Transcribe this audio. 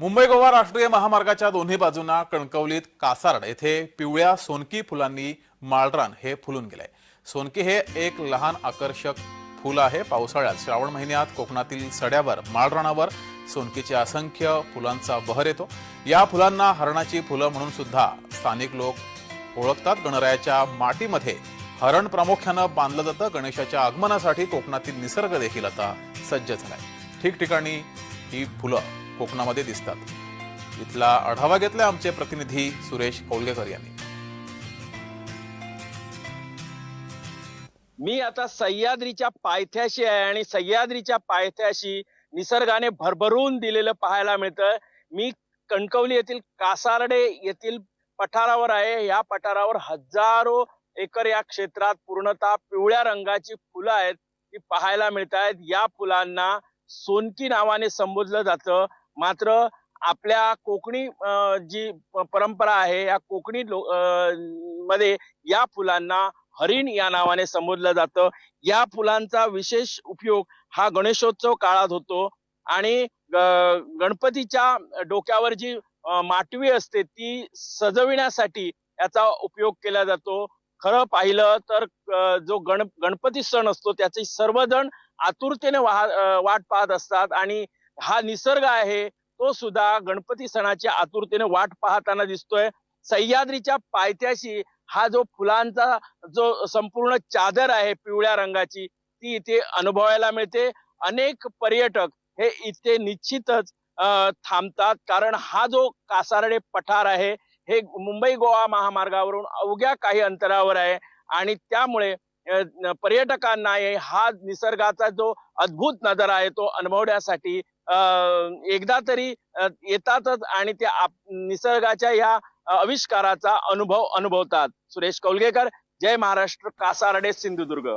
मुंबई गोवा राष्ट्रीय महामार्गाच्या दोन्ही बाजूंना कणकवलीत कासारड येथे पिवळ्या सोनकी फुलांनी माळरान हे फुलून गेलंय. सोनकी हे एक लहान आकर्षक फुल आहे. पावसाळ्यात श्रावण महिन्यात कोकणातील सड्यावर माळरानावर सोनकीचे असंख्य फुलांचा बहर येतो. या फुलांना हरणाची फुलं म्हणून सुद्धा स्थानिक लोक ओळखतात. गणरायाच्या माटीमध्ये हरण प्रामुख्यानं बांधलं जातं. गणेशाच्या आगमनासाठी कोकणातील निसर्ग देखील आता सज्ज झालाय. ठिकठिकाणी ही फुलं कोकणामध्ये दिसतात. इथला आढावा घेतलाय आमचे प्रतिनिधी सुरेश कौलगेकर यांनी. मी आता सह्याद्रीच्या पायथ्याशी आहे आणि सह्याद्रीच्या पायथ्याशी निसर्गाने भरभरून दिलेलं पाहायला मिळतं. मी कणकवली येथील कासारडे येथील पठारावर आहे. या पठारावर हजारो एकर या क्षेत्रात पूर्णतः पिवळ्या रंगाची फुलं आहेत ती पाहायला मिळत आहेत या फुलांना सोनकी नावाने संबोधलं जातं. मात्र आपल्या कोकणी जी प- परंपरा आहे या कोकणी लो मध्ये या फुलांना हरिण या नावाने संबोधलं जातं. या फुलांचा विशेष उपयोग हा गणेशोत्सव काळात होतो आणि ग- गणपतीच्या डोक्यावर जी माटवी असते ती सजविण्यासाठी याचा उपयोग केला जातो. खरं पाहिलं तर जो गण गणपती सण असतो त्याचे सर्वजण आतुरतेने वाह वाट पाहत असतात आणि हा निसर्ग आहे तो सुद्धा गणपती सणाची आतुरतेने वाट पाहताना दिसतोय. सह्याद्रीच्या पायथ्याशी हा जो फुलांचा जो संपूर्ण चादर आहे पिवळ्या रंगाची ती इथे अनुभवायला मिळते. अनेक पर्यटक हे इथे निश्चितच अं, थांबतात. कारण हा जो कासारडे पठार आहे हे मुंबई गोवा महामार्गावरून अवघ्या काही अंतरावर आहे. आणि त्यामुळे पर्यटकांना हा निसर्गाचा जो अद्भुत नजारा आहे तो अनुभवण्यासाठी एकदा तरी येतातच आणि ते निसर्गाच्या या आविष्काराचा अनुभव अनुभवतात. सुरेश कौलगेकर जय महाराष्ट्र कासारडे सिंधुदुर्ग.